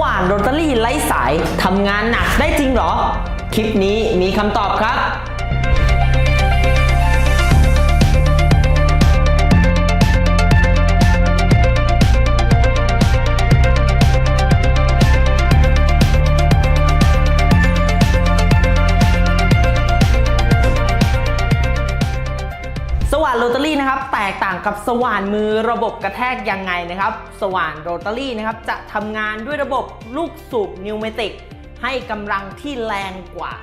ว่านโรตารี่ไร้สายทำงานหนักได้จริงหรอ คลิปนี้มีคำตอบครับ กต่างกับสว่านมือระบบกระแทกยังไงนะครับ สว่านโรตารี่นะครับจะทำงานด้วยระบบลูกสูบนิวเมติกให้กำลังที่แรงกว่า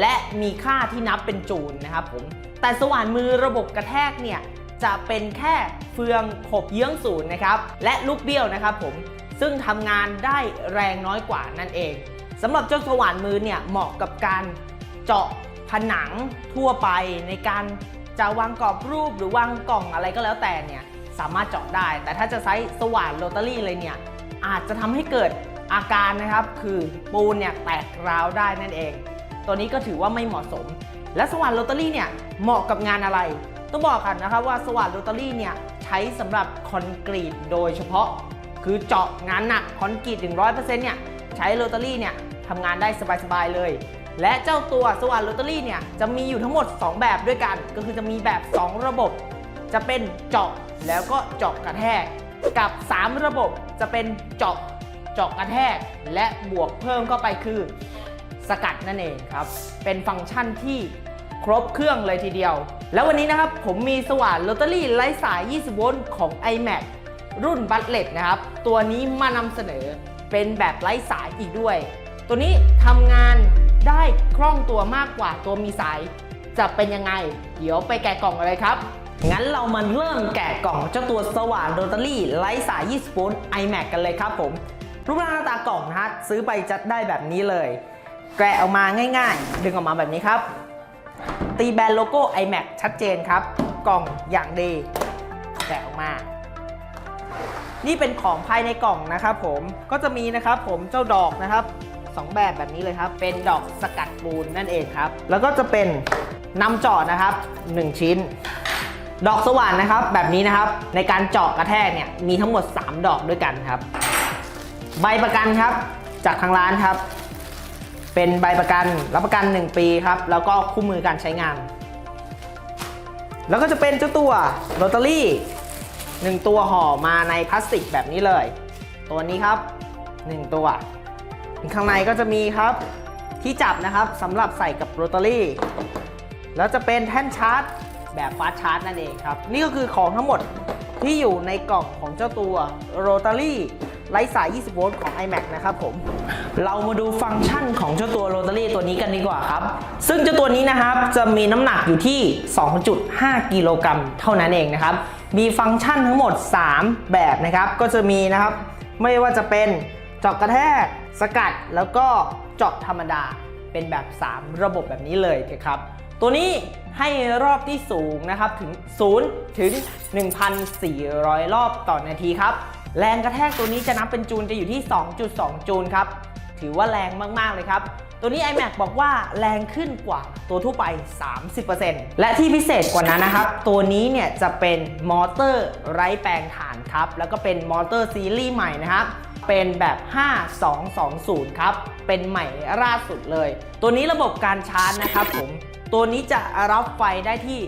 และมีค่าที่นับเป็นจูลนะครับผมแต่สว่านมือระบบกระแทกเนี่ยจะเป็นแค่เฟืองขบเยื้องศูนย์นะครับ และลูกเบี้ยวนะครับผมซึ่งทำงานได้แรงน้อยกว่านั่นเองสำหรับเจ้าสว่านมือเนี่ยเหมาะกับการเจาะผนังทั่วไปในการ จะวางกรอบรูปหรือวางกล่องอะไรก็แล้วแต่เนี่ยสามารถเจาะได้ แต่ถ้าจะใช้สว่านโรตารี่เลยเนี่ยอาจจะทำให้เกิดอาการนะครับ คือปูนเนี่ยแตกร้าวได้นั่นเอง ตัวนี้ก็ถือว่าไม่เหมาะสม และสว่านโรตารี่เนี่ยเหมาะกับงานอะไร ต้องบอกกันนะครับว่าสว่านโรตารี่เนี่ยใช้สำหรับคอนกรีตโดยเฉพาะ คือเจาะงานหนักคอนกรีต100%เนี่ยใช้โรตารี่เนี่ยทำงานได้สบายๆเลย และเจ้าตัวสว่านโรตารี่เนี่ยจะมีอยู่ทั้งหมด 2 แบบด้วยกัน ก็คือจะมีแบบ 2 ระบบ จะเป็นเจาะแล้วก็เจาะกระแทก กับ 3 ระบบจะเป็นเจาะเจาะกระแทก และบวกเพิ่มเข้าไปคือ สกัดนั่นเองครับ เป็นฟังก์ชันที่ครบเครื่องเลยทีเดียว แล้ววันนี้นะครับผมมีสว่านโรตารี่ไร้สาย 20 โวลต์ของ iMac รุ่นบัตเลตนะครับ ตัวนี้มานำเสนอเป็นแบบไร้สายอีกด้วย ตัวนี้ทำงาน ได้คล่องตัวมากกว่าตัวมีสาย จะเป็นยังไง เดี๋ยวไปแกะกล่องเลยครับ งั้นเรามาเริ่มแกะกล่องเจ้าตัวสว่านโรตารี่ไร้สาย 20โวลต์ iMac กันเลยครับผม รูปร่างหน้าตากล่องนะฮะซื้อไปจะได้แบบนี้เลย แกะออกมาง่ายๆ ดึงออกมาแบบนี้ครับ ตีแบรนด์โลโก้ iMac ชัดเจนครับ กล่องอย่างดี แกะออกมานี่เป็นของภายในกล่องนะครับผมก็จะมีนะครับผมเจ้าดอกนะครับ สองแบบแบบนี้เลยครับ เป็นดอกสกัดปูนนั่นเองครับ แล้วก็จะเป็นนำเจาะนะครับ 1 ชิ้น ดอกสว่านนะครับ แบบนี้นะครับ ในการเจาะกระแทกเนี่ยมีทั้งหมด 3 ดอกด้วยกันครับ ใบประกันครับจากทางร้านครับ เป็นใบประกันรับประกัน 1 ปีครับ แล้วก็คู่มือการใช้งาน แล้วก็จะเป็นเจ้าตัวโรตารี่หนึ่งตัวห่อมาในพลาสติกแบบนี้เลย ตัวนี้ครับ 1 ตัว ข้างในก็จะมีครับที่จับนะครับสำหรับใส่กับโรตารี่ แล้วจะเป็นแท่นชาร์จแบบฟาสชาร์จนั่นเองครับ นี่ก็คือของทั้งหมดที่อยู่ในกล่องของเจ้าตัวโรตารี่ไร้สาย 20 โวลต์ของ iMac นะครับผม เรามาดูฟังก์ชันของเจ้าตัวโรตารี่ตัวนี้กันดีกว่าครับ ซึ่งเจ้าตัวนี้นะครับจะมีน้ำหนักอยู่ที่ 2.5 กิโลกรัมเท่านั้นเองนะครับ มีฟังก์ชันทั้งหมด 3 แบบนะครับ ก็จะมีนะครับ ไม่ว่าจะเป็น เจาะกระแทก สกัดแล้วก็เจาะธรรมดาเป็นแบบ 3 ระบบแบบนี้เลยครับ ตัวนี้ให้รอบที่สูงนะครับถึง 0 ถึง 1,400 รอบต่อนาทีครับ แรงกระแทกตัวนี้จะนับเป็นจูลจะอยู่ที่ 2.2 จูลครับ ถือว่าแรงมาก ๆ เลยครับ ตัวนี้ iMac บอกว่าแรงขึ้นกว่าตัวทั่วไป 30%และที่พิเศษกว่านั้นนะครับ ตัวนี้เนี่ยจะเป็นมอเตอร์ไร้แปลงถ่านครับ แล้วก็เป็นมอเตอร์ซีรีส์ใหม่นะครับ เป็นแบบ 5220 ครับ เป็นใหม่ล่าสุดเลย ตัวนี้ระบบการชาร์จนะครับผม ตัวนี้จะรับไฟได้ที่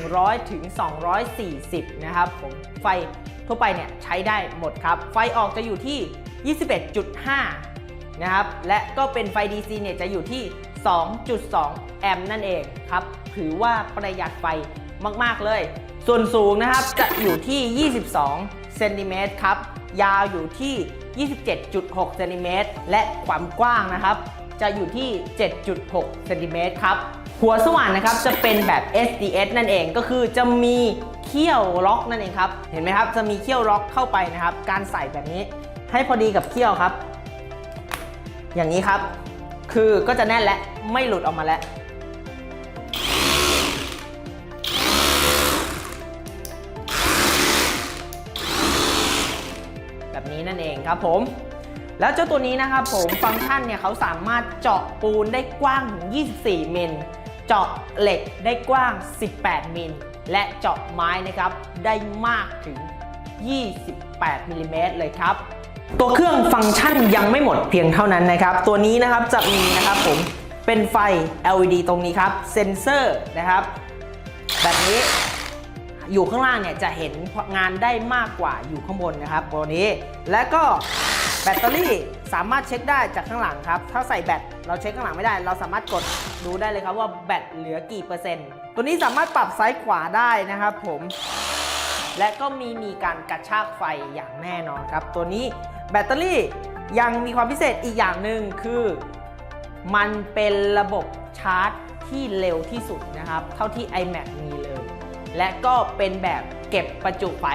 100ถึง240 นะครับผม ไฟทั่วไปเนี่ยใช้ได้หมดครับ ไฟออกจะอยู่ที่ 21.5 นะครับ และก็เป็นไฟ DC เนี่ยจะอยู่ที่ 2.2 แอมป์นั่นเองครับ ถือว่าประหยัดไฟมาก ๆ เลย ส่วนสูงนะครับจะอยู่ที่ 22 เซนติเมตรครับ ยาวอยู่ที่ 27.6เซนติเมตรและความกว้างนะครับ จะอยู่ที่ 7.6เซนติเมตรครับ หัวสว่านนะครับจะเป็นแบบ SDS นั่นเองก็คือจะมีเขี้ยวล็อกนั่นเองครับ เห็นไหมครับ จะมีเขี้ยวล็อกเข้าไปนะครับ การใส่แบบนี้ให้พอดีกับเขี้ยวครับ อย่างนี้ครับ คือก็จะแน่นและไม่หลุดออกมาแล้ว นี้นั่นเองครับผม แล้วเจ้าตัวนี้นะครับผมฟังก์ชันเนี่ยเขาสามารถเจาะปูนได้กว้างถึง24 มิล เจาะเหล็กได้กว้าง 18 มิล และเจาะไม้นะครับได้มากถึง 28มิลลิเมตรเลยครับ ตัวเครื่องฟังก์ชันยังไม่หมดเพียงเท่านั้นนะครับ ตัวนี้นะครับจะมีนะครับผมเป็นไฟ LED ตรงนี้ครับ เซ็นเซอร์นะครับ แบบนี้ อยู่ข้างล่างเนี่ยจะเห็นงานได้มากกว่าอยู่ข้างบนนะครับตัวนี้ และก็แบตเตอรี่สามารถเช็คได้จากข้างหลังครับ ถ้าใส่แบตเราเช็คข้างหลังไม่ได้ เราสามารถกดดูได้เลยครับว่าแบตเหลือกี่เปอร์เซ็นต์ ตัวนี้สามารถปรับซ้ายขวาได้นะครับผม และก็มีมีการกระชากไฟอย่างแน่นอนครับ ตัวนี้แบตเตอรี่ยังมีความพิเศษอีกอย่างหนึ่งคือ มันเป็นระบบชาร์จที่เร็วที่สุดนะครับ เท่าที่ iMac มีเลย และก็เป็นแบบเก็บประจุไฟ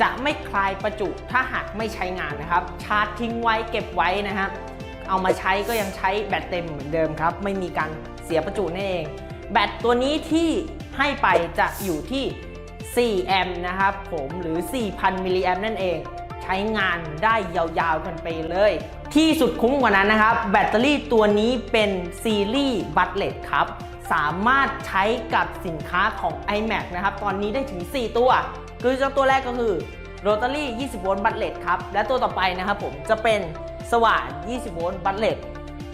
จะไม่คลายประจุถ้าหากไม่ใช้งานนะครับ ชาร์จทิ้งไว้เก็บไว้นะครับเอามาใช้ก็ยังใช้แบตเต็มเหมือนเดิมครับ ไม่มีการเสียประจุนั่นเอง แบตตัวนี้ที่ให้ไปจะอยู่ที่ 4 แอมป์นะครับผมหรือ 4,000 มิลลิแอมป์นั่นเอง ใช้งานได้ยาวๆกันไปเลย ที่สุดคุ้มกว่านั้นนะครับ แบตเตอรี่ตัวนี้เป็นซีรีส์บัตเลตครับ สามารถใช้กับสินค้าของ iMac นะครับ ตอนนี้ได้ถึง 4 ตัว คือเจ้าตัวแรกก็คือ Rotary 20 โวลต์บัตเลตครับ และตัวต่อไปนะครับผมจะเป็นสว่าน 20 โวลต์บัตเลต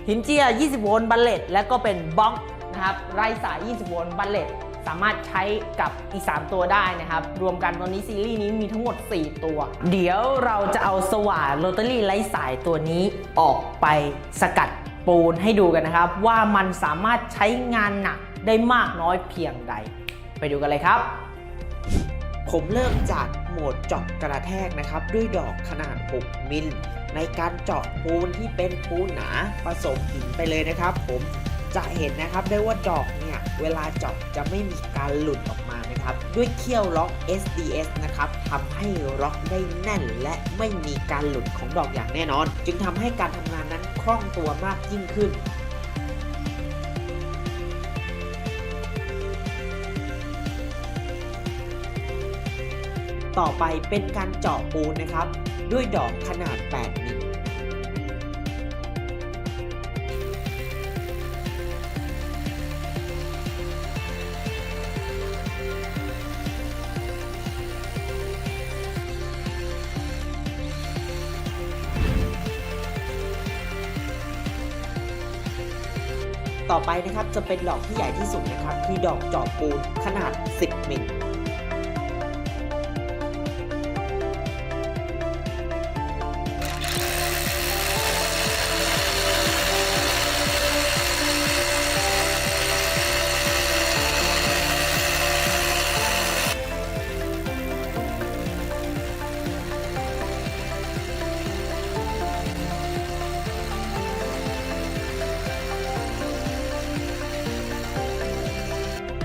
หินเจีย 20 โวลต์บัตเลตและก็เป็นบล็อกนะครับไร้สาย 20 โวลต์บัตเลตสามารถใช้กับอีก 3 ตัวได้นะครับ รวมกันตอนนี้ซีรีส์นี้มีทั้งหมด 4 ตัว เดี๋ยวเราจะเอาสว่านโรตารี่ไร้สายตัวนี้ออกไปสกัด ปูนให้ดูกันนะครับ ว่ามันสามารถใช้งานหนักได้มากน้อยเพียงใด ไปดูกันเลยครับ ผมเริ่มจากโหมดเจาะกระแทกนะครับ ด้วยดอกขนาด 6 มิล ในการเจาะปูนที่เป็นปูนหนาผสมหินไปเลยนะครับ ผมจะเห็นนะครับได้ว่าดอกเนี่ย เวลาเจาะจะไม่มีการหลุดออกมานะครับ ด้วยเขี้ยวล็อก SDS นะครับทำให้ล็อกได้แน่น และไม่มีการหลุดของดอกอย่างแน่นอน จึงทำให้การทำงานนั้น คล่องตัวมากยิ่งขึ้น ต่อไปเป็นการเจาะปูนนะครับ ด้วยดอกขนาด 8 มิล ต่อไปนะครับจะเป็นดอกที่ใหญ่ที่สุดนะครับ คือดอกจอบปูนขนาด 10มิล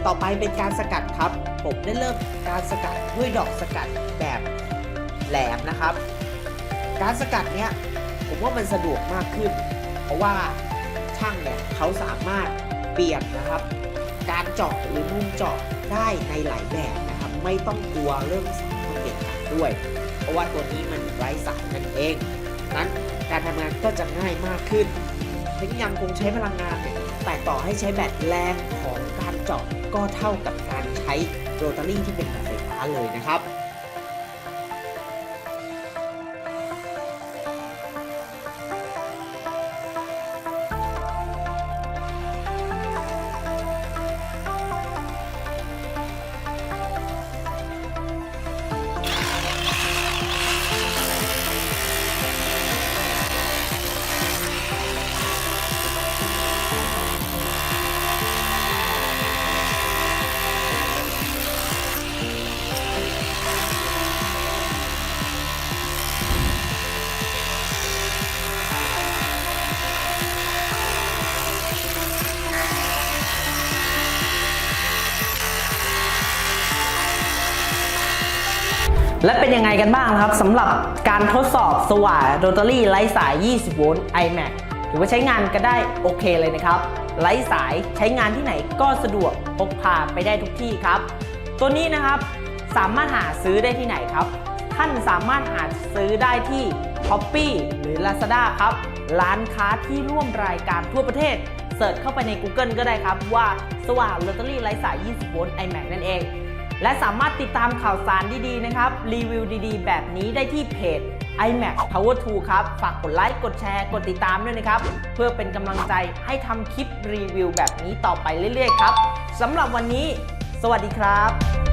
ต่อไปเป็นการสกัดครับ ผมได้เริ่มการสกัดด้วยดอกสกัดแบบแหลมนะครับ การสกัดเนี้ยผมว่ามันสะดวกมากขึ้น เพราะว่าช่างเนี่ยเขาสามารถเปลี่ยนนะครับ การเจาะหรือมุมเจาะได้ในหลายแบบนะครับ ไม่ต้องกลัวเรื่องสายมันเด็ดขาดด้วย เพราะว่าตัวนี้มันไร้สายนั่นเองนั้นการทำงานก็จะง่ายมากขึ้นถึงยังคงใช้พลังงานเนี่ยแต่ต่อให้ใช้แบตแรงของ เจาะก็เท่ากับการใช้โรตารี่ที่เป็นแบบไฟฟ้าเลยนะครับ และเป็นยังไงกันบ้างครับสำหรับการทดสอบสว่านโรตารี่ไร้สาย 20 โวลต์ iMac ถือว่าใช้งานกันได้โอเคเลยนะครับ ไร้สายใช้งานที่ไหนก็สะดวกพกพาไปได้ทุกที่ครับ ตัวนี้นะครับสามารถหาซื้อได้ที่ไหนครับ ท่านสามารถหาซื้อได้ที่ s h o p e e หรือ Lazada ครับ ร้านค้าที่ร่วมรายการทั่วประเทศเสิร์ชเข้าไปใน Google ก็ได้ครับว่าสว่านโรตารี่ไร้สาย 20 โวลต์ iMac นั่นเอง และสามารถติดตามข่าวสารดีๆ นะครับ รีวิวดีๆ แบบนี้ได้ที่เพจ iMac Power 2 ครับ ฝากกดไลค์ กดแชร์ กดติดตามด้วยนะครับ เพื่อเป็นกำลังใจให้ทำคลิปรีวิวแบบนี้ต่อไปเรื่อยๆ ครับสำหรับวันนี้ สวัสดีครับ